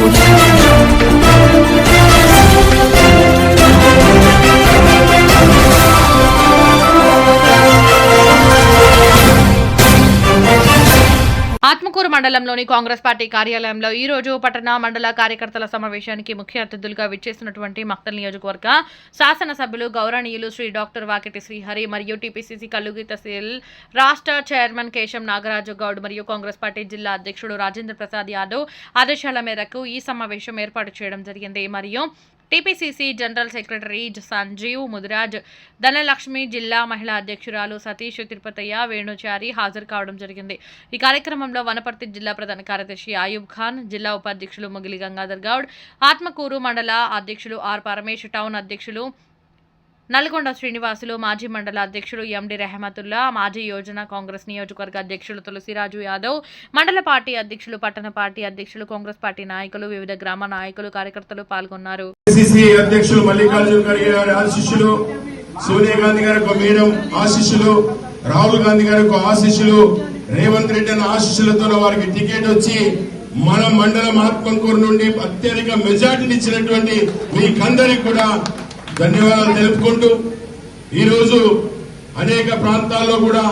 ఆత్మకూరు మండలంలోని కాంగ్రెస్ పార్టీ కార్యాలయంలో ఈ రోజు పట్టణ మండల కార్యకర్తల సమావేశానికి ముఖ్య అతిథులుగా విచ్చేసినటువంటి మక్తల్ నియోజకవర్గ శాసనసభ్యులు గౌరవనీయులు శ్రీ డాక్టర్ వాకిటి శ్రీహరి మరియు టీపీసీసీ కల్లుగి తహసీల్ రాష్ట్ర చైర్మన్ కేశం నాగరాజు గౌడ్ మరియు కాంగ్రెస్ పార్టీ జిల్లా అధ్యక్షుడు రాజేంద్ర ప్రసాద్ యాదవ్ ఆదేశాల మేరకు ఈ సమావేశం ఏర్పాటు చేయడం జరిగింది. మరియు TPCC general secretary Sanjeev Mudiraj Dhanalakshmi జిల్లా మహిళా అధ్యక్షురాలు సతీష్ తిరుపతయ్య వేణుచారి హాజరు కావడం జరిగింది. ఈ కార్యక్రమంలో వనపర్తి జిల్లా ప్రధాన కార్యదర్శి ఆయూబ్ ఖాన్ జిల్లా ఉపాధ్యక్షులు మొగిలి గంగాధర్ గౌడ్ ఆత్మకూరు మండల అధ్యక్షులు ఆర్ పరమేశ్ టౌన్ అధ్యక్షులు నల్గొండ శ్రీనివాసులు మాజీ మండల అధ్యక్షులు ఎండి రెహమతుల్లా మాజీ యోజన కాంగ్రెస్ నియోజకవర్గ అధ్యక్షులు తులసిరాజు యాదవ్ మండల పార్టీ అధ్యక్షులు పట్టణ పార్టీ అధ్యక్షులు కాంగ్రెస్ పార్టీ నాయకులు వివిధ గ్రామ నాయకులు కార్యకర్తలు పాల్గొన్నారు. పిసిసి అధ్యక్షులు మల్లికార్జున ఖర్గే గారి ఆశిష్యులు సోనియా గాంధీ గారి ఒక మేడం ఆశిష్యులు రాహుల్ గాంధీ గారి ఒక ఆశిష్యులు రేవంత్ రెడ్డి అన్న ఆశిష్యులతో వారికి టికెట్ వచ్చి మన మండలం ఆత్మకూరు నుండి అత్యధిక మెజార్టీని ఇచ్చినటువంటి మీకందరికి కూడా ధన్యవాదాలు తెలుపుకుంటూ ఈరోజు అనేక ప్రాంతాల్లో కూడా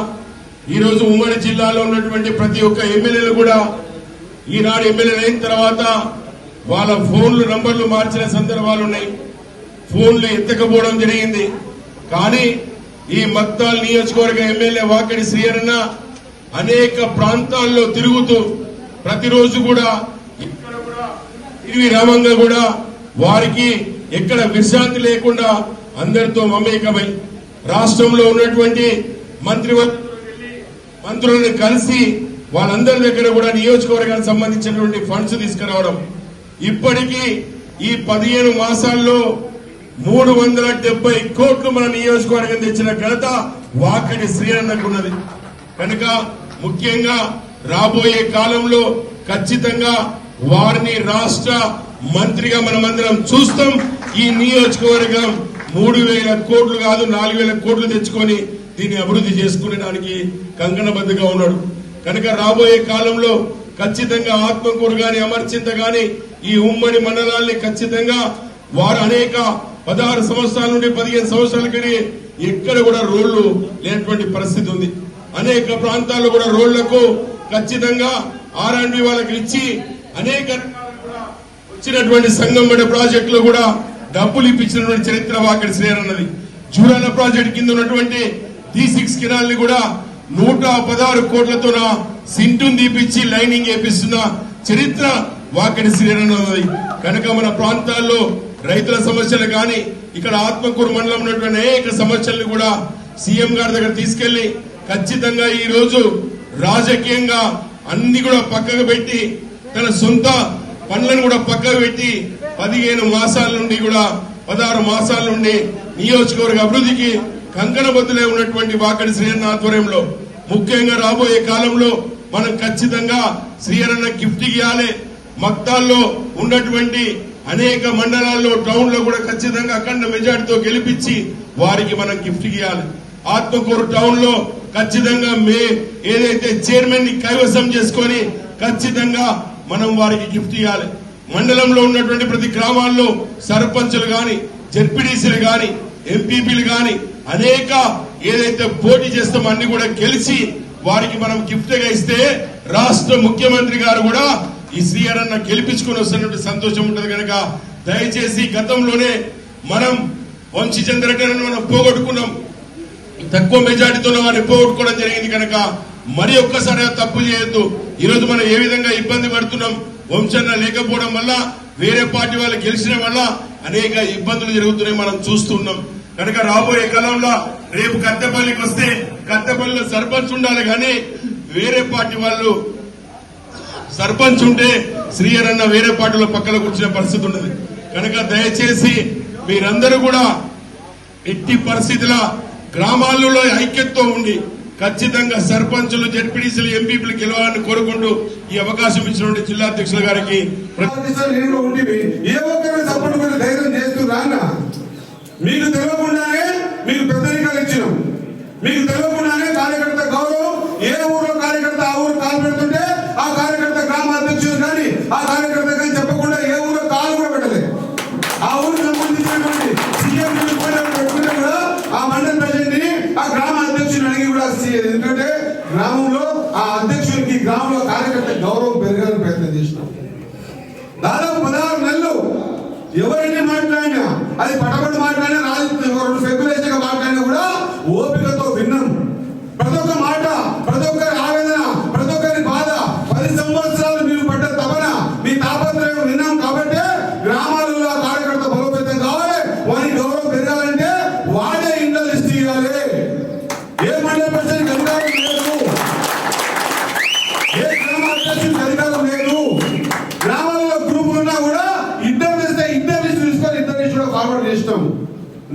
ఈరోజు ఉమ్మడి జిల్లాలో ఉన్నటువంటి ప్రతి ఒక్క ఎమ్మెల్యేలు కూడా ఈనాడు ఎమ్మెల్యేలు అయిన తర్వాత వాళ్ళ ఫోన్లు నంబర్లు మార్చిన సందర్భాలు ఉన్నాయి. ఫోన్లు ఎత్తకపోవడం జరిగింది. కానీ ఈ మత్తాల్ నియోజకవర్గ ఎమ్మెల్యే వాకిడి శ్రీహరణ అనేక ప్రాంతాల్లో తిరుగుతూ ప్రతిరోజు కూడా ఇక్కడ కూడా ఇవి రామంగా కూడా వారికి ఎక్కడ విశ్రాంతి లేకుండా అందరితో మమేకమై రాష్ట్రంలో ఉన్నటువంటి మంత్రివర్గ మంత్రులను కలిసి వాళ్ళందరి దగ్గర కూడా నియోజకవర్గానికి సంబంధించినటువంటి ఫండ్స్ తీసుకురావడం ఇప్పటికీ ఈ పదిహేను మాసాల్లో మూడు వందల డెబ్బై కోట్లు మన నియోజకవర్గం తెచ్చిన ఘనత వాకటి శ్రీరన్నకున్నది కనుక ముఖ్యంగా రాబోయే కాలంలో ఖచ్చితంగా వారిని రాష్ట్ర మంత్రిగా మనమందరం చూస్తాం. ఈ నియోజకవర్గం మూడు వేల కోట్లు కాదు నాలుగు వేల కోట్లు తెచ్చుకొని దీన్ని అభివృద్ధి చేసుకునేదానికి కంకణబద్దుగా ఉన్నాడు. కనుక రాబోయే కాలంలో ఖచ్చితంగా ఆత్మకూరు గాని అమర్చింత గాని ఈ ఉమ్మడి మండలాల్ని ఖచ్చితంగా వారు అనేక పదహారు సంవత్సరాల నుండి పదిహేను సంవత్సరాల కడి ఎక్కడ కూడా రోడ్లు లేనటువంటి పరిస్థితి ఉంది. అనేక ప్రాంతాల్లో కూడా రోడ్లకు ఖచ్చితంగా ఆర్ అండ్ వాళ్ళకి ఇచ్చి అనేక వచ్చినటువంటి సంగం ప్రాజెక్ట్ ప్రాజెక్టులో కూడా డబ్బులు ఇప్పించినటువంటి చరిత్ర వాకడి శ్రేరన్నది జూరాల ప్రాజెక్ట్ కింద ఉన్నటువంటి డి సిక్స్ కిరాల్ని కూడా నూట పదహారు కోట్లతో సింటుని తీపిచ్చి లైనింగ్ వేపిస్తున్న చరిత్ర వాకడి శ్రీరన్నది కనుక మన ప్రాంతాల్లో రైతుల సమస్యలు కానీ ఇక్కడ ఆత్మకూరు మండలం ఉన్నటువంటి అనేక సమస్యలను కూడా సీఎం గారి దగ్గర తీసుకెళ్ళి ఖచ్చితంగా ఈ రోజు రాజకీయంగా అన్ని కూడా పక్కకు పెట్టి తన సొంత పనులను కూడా పక్కకు పెట్టి పదిహేను మాసాల నుండి కూడా పదహారు మాసాల నుండి నియోజకవర్గ అభివృద్ధికి కంకణబద్దులై ఉన్నటువంటి వాకడి శ్రీరన్న ఆధ్వర్యంలో ముఖ్యంగా రాబోయే కాలంలో మనం ఖచ్చితంగా శ్రీరన్న గిఫ్ట్ ఇవ్వాలి. మక్తాల్లో ఉన్నటువంటి అనేక మండలాల్లో టౌన్లో కూడా ఖచ్చితంగా అఖండ మెజార్టీతో గెలిపించి వారికి మనం గిఫ్ట్ ఇవ్వాలి ఆత్మకూరు టౌన్లో ఖచ్చితంగా మే ఏదైతే చైర్మన్ని కైవసం చేసుకొని ఖచ్చితంగా మనం వారికి గిఫ్ట్ ఇవ్వాలి మండలంలో ఉన్నటువంటి ప్రతి గ్రామాల్లో సర్పంచులు గాని జెడ్పీడీసీలు గాని ఎంపీపీలు గాని అనేక ఏదైతే పోటీ చేస్తామో అన్ని కూడా గెలిచి వారికి మనం గిఫ్ట్గా ఇస్తే రాష్ట్ర ముఖ్యమంత్రి గారు కూడా ఈ అన్న గెలిపించుకుని వస్తున్నటువంటి సంతోషం ఉంటది కనుక దయచేసి గతంలోనే మనం వంశీ చంద్రరెడ్డి మనం పోగొట్టుకున్నాం. తక్కువ మెజార్టీతోనే వారిని పోగొట్టుకోవడం జరిగింది కనుక మరి ఒక్కసారి తప్పు చేయొద్దు. ఈరోజు మనం ఏ విధంగా ఇబ్బంది పడుతున్నాం? వంశన్న లేకపోవడం వల్ల వేరే పార్టీ వాళ్ళు గెలిచిన వల్ల అనేక ఇబ్బందులు జరుగుతున్నాయి మనం చూస్తున్నాం కనుక రాబోయే కాలంలో రేపు కత్తెపల్లికి వస్తే కత్తెపల్లిలో సర్పంచ్ ఉండాలి కానీ వేరే పార్టీ వాళ్ళు సర్పంచ్ ఉంటే శ్రీహరన్న వేరే పార్టీలో పక్కన కూర్చునే పరిస్థితి ఉండదు. కనుక దయచేసి మీరందరూ కూడా ఎట్టి పరిస్థితుల గ్రామాలలో ఐక్యతతో ఉండి ఖచ్చితంగా సర్పంచులు జడ్పీడీసీలు ఎంపీలు గెలవాలని కోరుకుంటూ ఈ అవకాశం ఇచ్చినటువంటి జిల్లా అధ్యక్షుల గారికి నేను మీకు తెలియకుండానే మీకు పెద్దరికాలు ఇచ్చినాం. మీకు తెలియకుండానే కార్యకర్త గౌరవం Caraca, da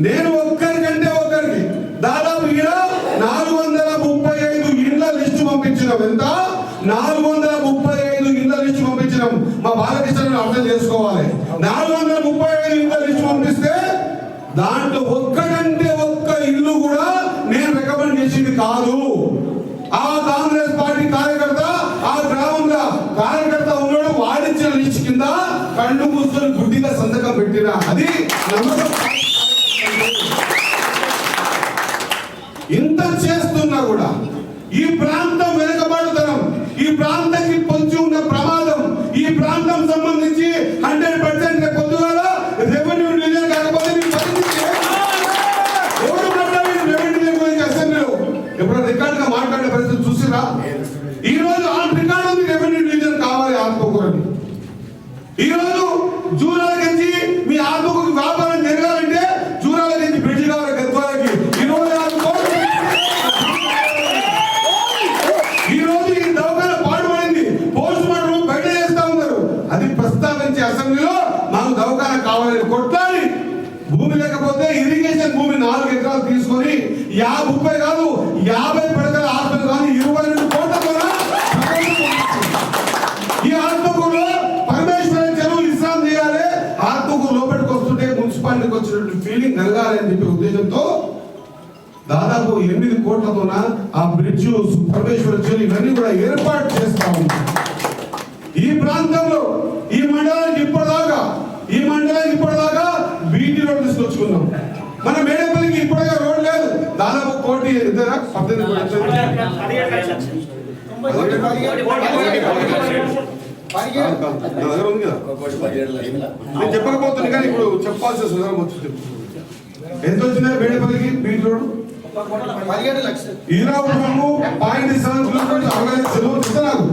నేను ఒక్కరికంటే ఒక్కరికి దాదాపు ఈడ నాలుగు వందల ముప్పై ఐదు ఇండ్ల లిస్టు పంపించినాం. ఎంత? నాలుగు వందల ముప్పై ఐదు ఇండ్ల లిస్టు పంపించినాం. మా బాలకృష్ణ అర్థం చేసుకోవాలి. నాలుగు వందల ముప్పై ఐదు ఇండ్ల లిస్టు పంపిస్తే దాంట్లో ఒక్కటంటే ఒక్క ఇల్లు కూడా నేను రికమెండ్ చేసింది కాదు. ఆ కాంగ్రెస్ పార్టీ కార్యకర్త ఆ గ్రామంలో కార్యకర్త ఉన్నాడు వాణిజ్య లిస్ట్ కింద కళ్ళు మూసుకొని గుడ్డిగా సంతకం పెట్టిన. అది నమ్మకం. ఇంత చేస్తున్నా కూడా ఈ ప్రాంతం వెనుకబడుతనం ఈ ప్రాంతం పొంచి ఉన్న ప్రమాదం ఈ ప్రాంతం సంబంధించి హండ్రెడ్ పర్సెంట్ పొద్దుగాల రెవెన్యూ డివిజన్ కాకపోతే మీ పరిస్థితి ఏంటి? ఎవరు మాట్లాడారు రెవెన్యూ డివిజన్ గురించి అసెంబ్లీలో ఎప్పుడో రికార్డ్గా మాట్లాడే పరిస్థితి చూసిరా ఈ రోజు ఆ రికార్డ్ ఉంది రెవెన్యూ డివిజన్ కావాలి ఆత్మకూరని ఈ రోజు జూరాల నుంచి మీ ఆత్మకూరు వ్యాపారం జరగాలంటే జూరాల నుంచి బ్రిడ్జ్ కావాలి గద్వాలకి ఇరవై ఆరు కోట్లు ఈ రోజు ఈ దవాఖాన పాడుపడింది పోస్ట్ మార్టం బయట చేస్తా ఉన్నారు అది ప్రస్తావించే అసెంబ్లీలో మాకు దవకాన కావాలని కొట్లాడి భూమి లేకపోతే ఇరిగేషన్ భూమి నాలుగు ఎకరాలు తీసుకొని యా ముప్పై కాదు యాభై పడకల ఆత్మలు కానీ ఇరవై రెండు కోట్ల ద్వారా ఈ ఆత్మకూరులో పరమేశ్వర చెరువు ఇస్లాం చేయాలి. ఆత్మకూరు లోపలికి వస్తుంటే మున్సిపాలిటీకి వచ్చినటువంటి ఫీలింగ్ కలగాలి అని చెప్పే ఉద్దేశంతో దాదాపు ఎనిమిది కోట్లతోన ఆ బ్రిడ్జ్ పరమేశ్వర చెరువు ఇవన్నీ కూడా ఏర్పాటు చేస్తా ఉంటాం ప్రాంతంలో ఈ మండలానికి ఇప్పటిదాకా ఈ మండలానికి ఇప్పటిదాకా బీటీ రోడ్ తీసుకొచ్చుకున్నాం. మన మేడపల్లికి ఇప్పటిగా రోడ్ లేదు దాదాపు కోటి దగ్గర ఉంది కదా నేను చెప్పకపోతుంది కానీ ఇప్పుడు చెప్పాల్సిన సందర్భం వచ్చింది. ఎంత వచ్చిందా మేడపల్లికి BT road Eerapuramu point seven kilometres అరవై ఐదు నాకు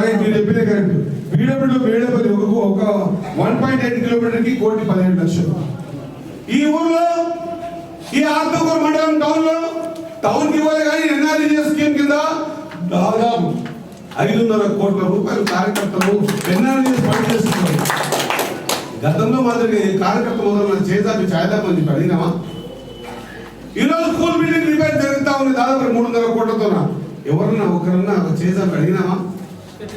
రైట్ మీరు చెప్పిందే కరెక్ట్. బీడబ్ల్యూ మేడపల్లి ఒక ఒక వన్ పాయింట్ ఎయిట్ కిలోమీటర్కి కోటి పదిహేడు లక్షలు. ఈ ఊర్లో ఈ ఆత్మకూరు మండలం టౌన్లో టౌన్కి ఇవ్వాలి కానీ ఎన్ఆర్జీఎస్ స్కీమ్ కింద దాదాపు ఐదున్నర కోట్ల రూపాయలు కార్యకర్తలు ఎన్ఆర్జీఎస్ పని చేస్తున్నారు. గతంలో మాదిరి కార్యకర్త మొదలు చేదాపి చాయదాం అని చెప్పి అడిగినామా? ఈరోజు స్కూల్ బిల్డింగ్ రిపేర్ జరుగుతా ఉంది దాదాపు మూడున్నర కోట్లతో ఎవరన్నా ఒకరన్నా చేదాపి అడిగినామా?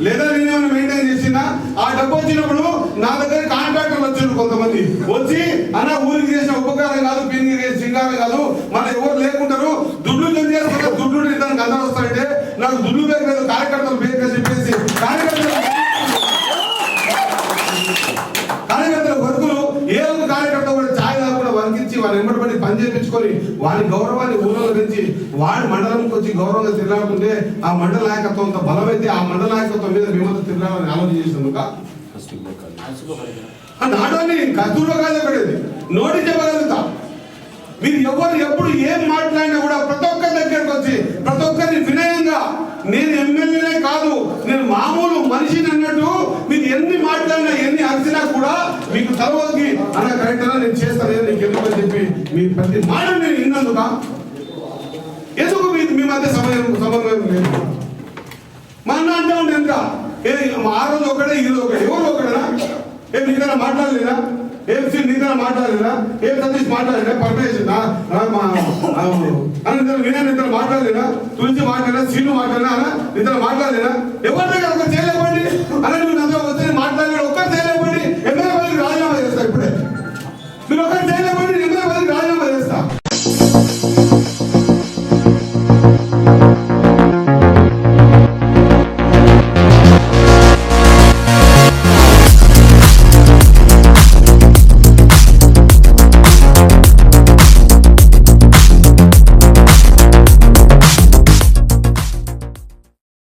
లేదా నేనేమైనా మెయింటైన్ చేసినా ఆ డబ్బు వచ్చినప్పుడు నా దగ్గర కాంట్రాక్టర్లు వచ్చారు కొంతమంది. వచ్చి అన్న ఊరికి చేసిన ఉపకారం కాదు పీనికి చేసిన సింగారం కాదు మన ఎవరు లేకుంటారు దుడ్లు చేస్తున్నా దుడ్లు ఇద్దరు అందరూ వస్తాయంటే నాకు దుడ్లు లేదు కార్యకర్తలు పేరు చెప్పేసి కార్యకర్తలు కార్యకర్తల వర్కులు ఏ ఒక్క కార్యకర్త కూడా ఛాయ్ కాకుండా వరికించి వారి వెంబడి పని చేయించుకొని వారి గౌరవాన్ని ఊళ్ళో పెంచి వాడి మండలంకి వచ్చి గౌరవంగా తిరగాడుతుంటే ఆ మండల నాయకత్వం అంత బలమైతే ఆ మండల నాయకత్వం మీద మేమంతా తిరగాలని ఆలోచన చేసినందుక? నాడోని కస్తూరులో కాదు పడేది నోటి చెప్పగలుగుతా మీరు ఎవరు ఎప్పుడు ఏం మాట్లాడినా కూడా ప్రతి ఒక్కరి దగ్గరకు వచ్చి ప్రతి ఒక్కరిని వినయంగా నేను ఎమ్మెల్యేనే కాదు నేను మామూలు మనిషిని అన్నట్టు మీరు ఎన్ని మాట్లాడినా ఎన్ని అరిచినా కూడా మీకు తలవకి అన్న కరెక్ట్గా నేను చేస్తాను నీకు ఎందుకు అని చెప్పి మీ ప్రతి మాట నేను విన్నందుక ఎందుకు మీ మీ మధ్య సమయం సమన్వయం లేదు? మా అన్న అంటే ఉండే ఎంత? ఏ ఆ రోజు ఒకడే ఈ రోజు ఒకడే ఎవరు ఒకడేనా ఏం నీకన్నా మాట్లాడలేదా? ఏం శ్రీ నీకన్నా మాట్లాడలేదా? ఏం సతీష్ మాట్లాడలేదా? పరమేశ్వర అని ఇద్దరు వినయ్ ఇద్దరు మాట్లాడలేదా? తులసి మాట్లాడలేదా? శ్రీను మాట్లాడలేదా? నిద్ర మాట్లాడలేదా? ఎవరి దగ్గర